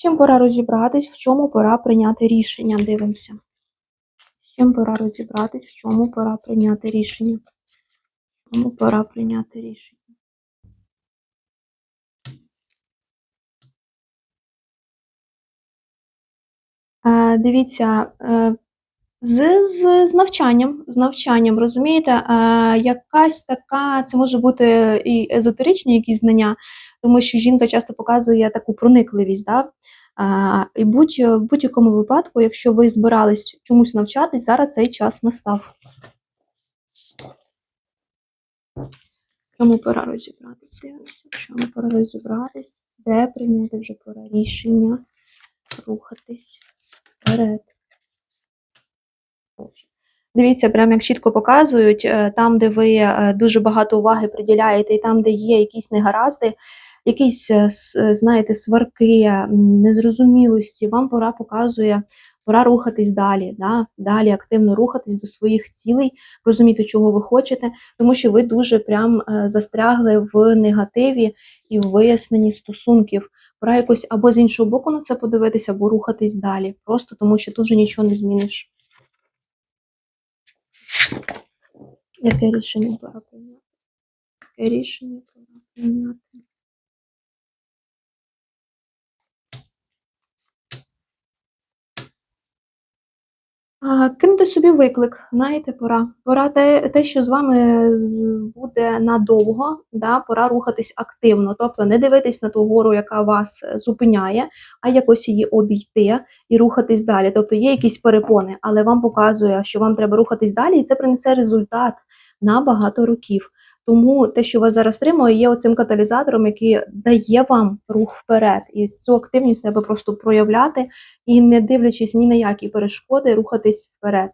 Чим пора розібратись, в чому пора прийняти рішення. Дивимося. Чим пора розібратись, в чому пора прийняти рішення. В чому пора прийняти рішення. Е, дивіться, е, з, з, з навчанням, з навчанням, розумієте, е, якась така, це може бути і езотеричні якісь знання, тому що жінка часто показує таку проникливість. Да? А, і будь, в будь-якому випадку, якщо ви збирались чомусь навчатись, зараз цей час настав. Чому пора розібратись? Дивимося, чому пора розібратись, де прийняти вже пора рішення, рухатись вперед. Дивіться, прямо як чітко показують, е, там, де ви е, дуже багато уваги приділяєте, і там, де є якісь негаразди, якісь, е, е, знаєте, сварки, незрозумілості, вам пора показує, пора рухатись далі, да? далі активно рухатись до своїх цілей, розуміти, чого ви хочете, тому що ви дуже прям е, застрягли в негативі і в виясненні стосунків. Пора якось або з іншого боку на це подивитися, або рухатись далі, просто тому що тут вже нічого не зміниш. Яке рішення пора прийняти? Яке рішення пора прийняти? Кинути собі виклик, знаєте, пора. Пора те, те, що з вами буде надовго, да, пора рухатись активно. Тобто не дивитись на ту гору, яка вас е, зупиняє, а якось її обійти і рухатись далі. Тобто є якісь перепони, але вам показує, що вам треба рухатись далі, і це принесе результат на багато років. Тому те, що вас зараз тримає, є оцим каталізатором, який дає вам рух вперед. І цю активність треба просто проявляти і не дивлячись ні на які перешкоди, рухатись вперед.